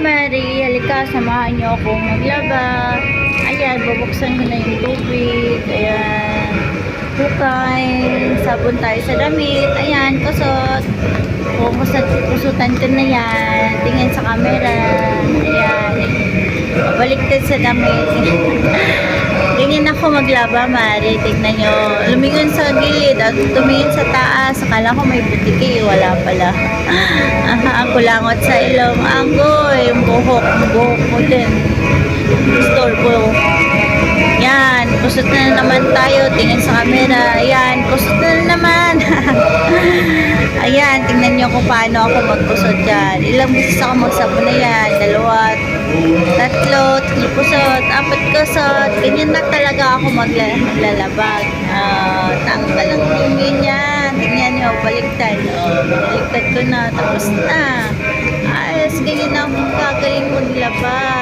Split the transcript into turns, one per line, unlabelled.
Mary, halika, samahan niyo ako maglaba. Ayan, bubuksan ko na yung tubig. Ayan. Hukay. Sabon tayo sa damit. Ayan, kusot. Kukusot, kusutan ko na yan. Tingin sa camera. Ayan. Baliktad sa damit. Ganyan ako maglaba, Mari. Tignan nyo. Lumingon sa gilid tumingin sa taas. Akala ko may butiki. Wala pala. Aha, ang kulangot sa ilong. Anggoy. Yung buhok. Buhok mo din. Istorbo. Yan. Kusot na naman tayo. Tingin sa camera. Yan. Kusot na naman. Ayan. Tingnan nyo kung paano ako magkusot dyan. Ilang beses ako magsabon na yan. Dalawa, tatlo, tatlo kusot, apat kusot. Ganyan na talaga ako magla maglalabag. Ah, tanggal ang nyo, baliktad ko na. Tapos na. Ayos, ganyan na ako gagaling maglaba.